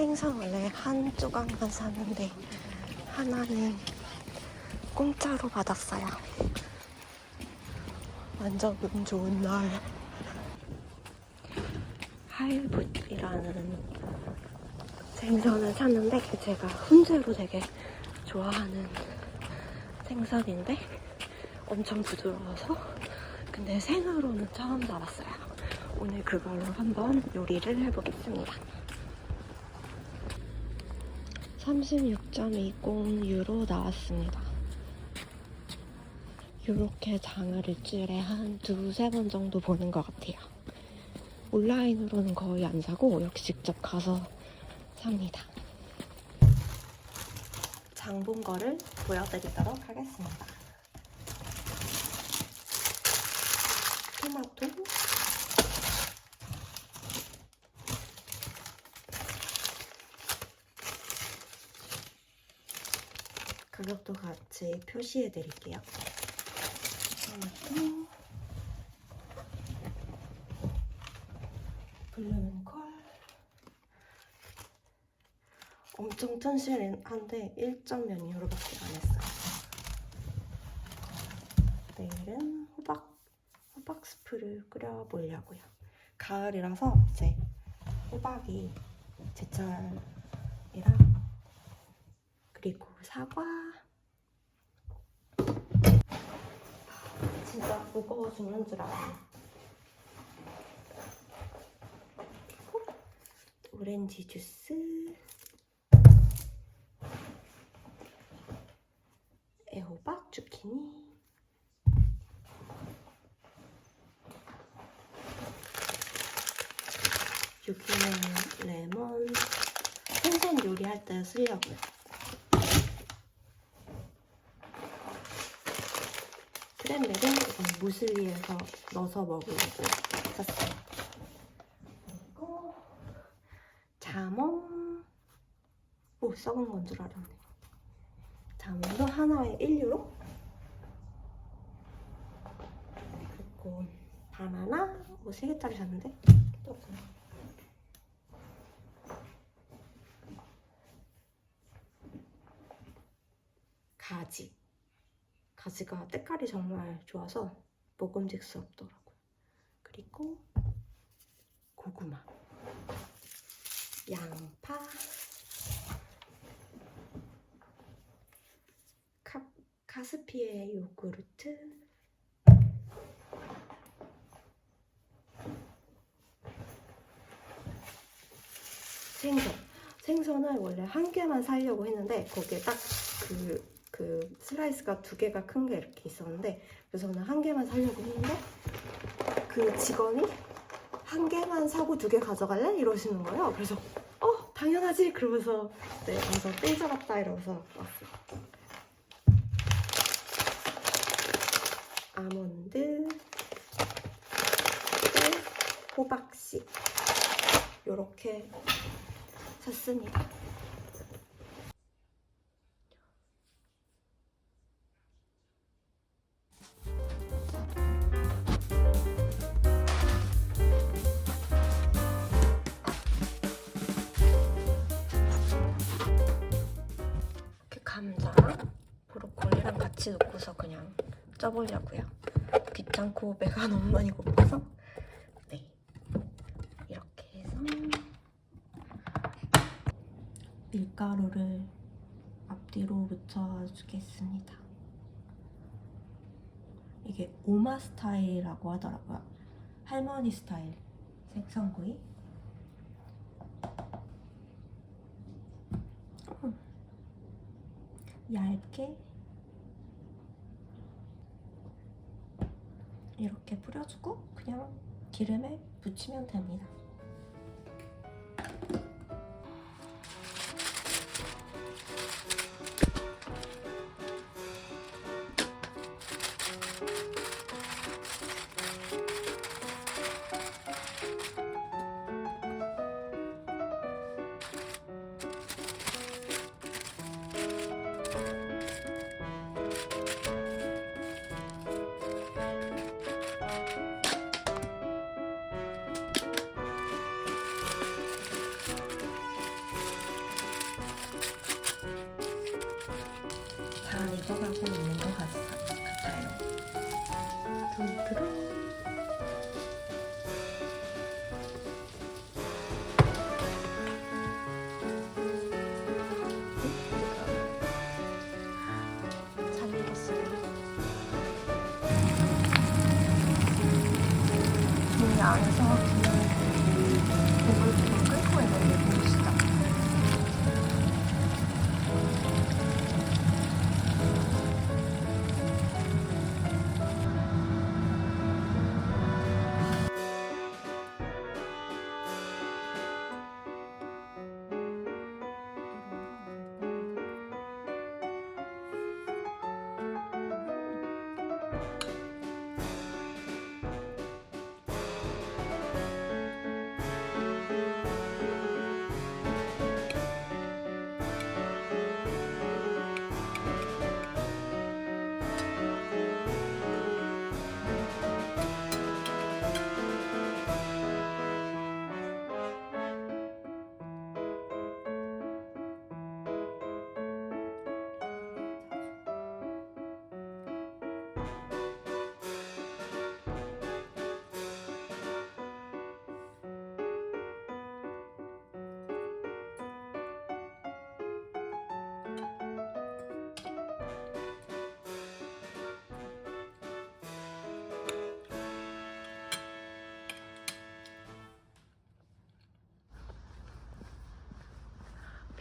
생선 원래 한 조각만 샀는데 하나는 공짜로 받았어요. 완전 운 좋은 날. 하일붓이라는 생선을 샀는데 제가 훈제로 되게 좋아하는 생선인데 엄청 부드러워서 근데 생으로는 처음 잡았어요. 오늘 그걸로 한번 요리를 해보겠습니다. 36.20 유로 나왔습니다. 이렇게 장을 일주일에 한 두세 번 정도 보는 것 같아요. 온라인으로는 거의 안 사고 역시 직접 가서 삽니다. 장 본 거를 보여드리도록 하겠습니다. 토마토, 가격도 같이 표시해 드릴게요. 블루men콜 엄청 튼실한데 1.몇 유로밖에 안 했어요. 내일은 호박 호박 스프를 끓여 보려고요. 가을이라서 이제 호박이 제철이랑 그리고 사과 진짜 무거워 죽는 줄 알아요. 오렌지 주스 애호박 주키니 유기농 레몬 생선 요리할 때 쓰려고요. 크랜베리 무슬리에서 넣어서 먹으려고 샀어요. 그리고 자몽 오 썩은 건 줄 알았네. 자몽도 하나에 1유로 그리고 바나나 뭐 3개짜리 샀는데 또 없어요. 가지 가지가 때깔이 정말 좋아서 먹음직스럽더라고요. 그리고 고구마 양파 카, 카스피의 요구르트 생선 생선을 원래 한 개만 사려고 했는데 거기에 딱 그 그 슬라이스가 두 개가 큰 게 이렇게 있었는데 그래서 저는 한 개만 사려고 했는데 그 직원이 한 개만 사고 두 개 가져갈래? 이러시는 거예요. 그래서 어 당연하지 그러면서 네 그래서 땡 잡았다 이러면서. 아몬드, 호박씨 이렇게 샀습니다. 같이 넣고서 그냥 쪄보려고요. 귀찮고 배가 너무 많이 고파서 네 이렇게 해서 밀가루를 앞뒤로 묻혀주겠습니다. 이게 오마 스타일이라고 하더라고요. 할머니 스타일 생선구이. 음. 얇게 이렇게 뿌려주고 그냥 기름에 붙이면 됩니다. 묻어가고 있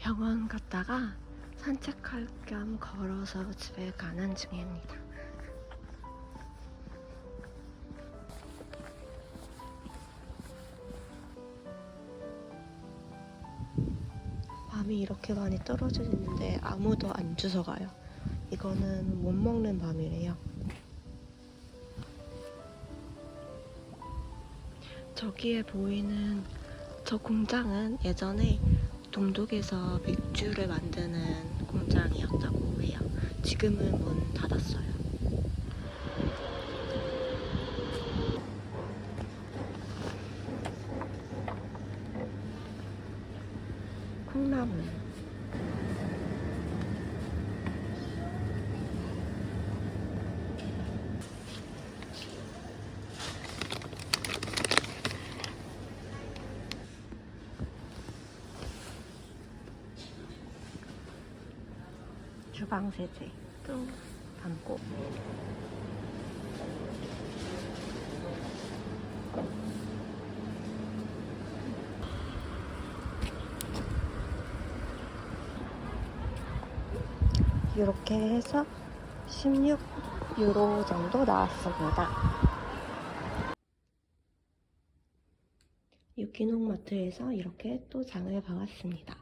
병원 갔다가 산책할 겸 걸어서 집에 가는 중입니다. 밤이 이렇게 많이 떨어져 있는데 아무도 안 주워 가요. 이거는 못 먹는 밤이래요. 저기에 보이는 저 공장은 예전에 동독에서 맥주를 만드는 공장이었다고 해요. 지금은 문 닫았어요. 콩나물. 주 방 세제 또 담고 이렇게 해서 16유로 정도 나왔습니다. 유기농 마트에서 이렇게 또 장을 봐왔습니다.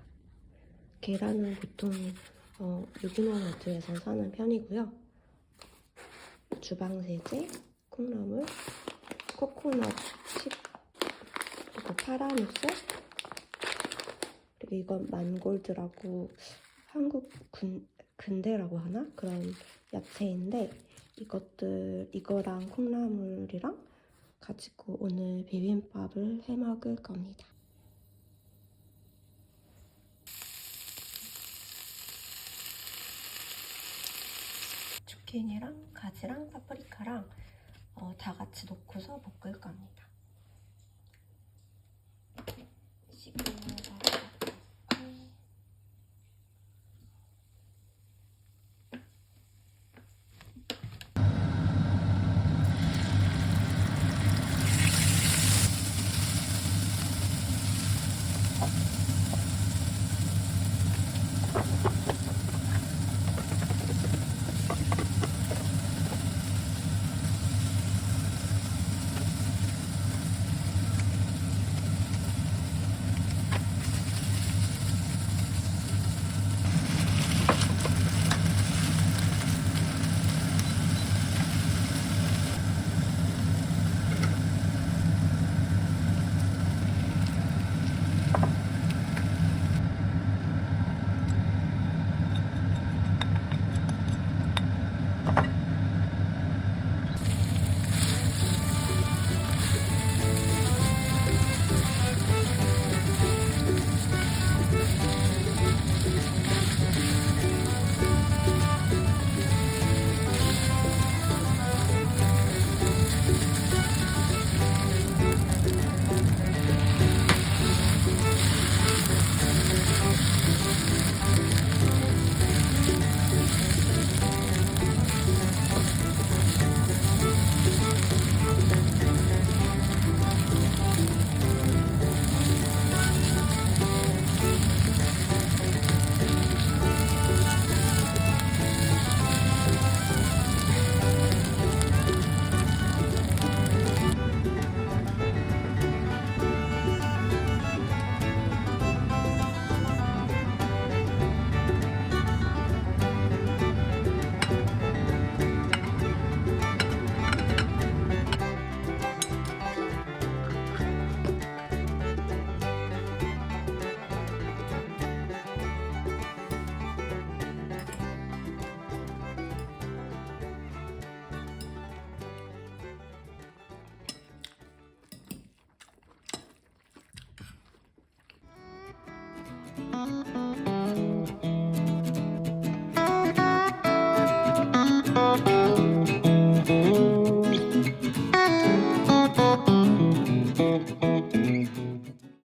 계란은 보통 어, 유기농 마트에서 사는 편이고요. 주방 세제, 콩나물, 코코넛 칩, 그리고 파라누스, 그리고 이건 만골드라고 한국 군, 근대라고 하나? 그런 야채인데 이것들, 이거랑 콩나물이랑 가지고 오늘 비빔밥을 해 먹을 겁니다. 주키니랑 가지랑 파프리카랑 어, 다 같이 넣고서 볶을 겁니다.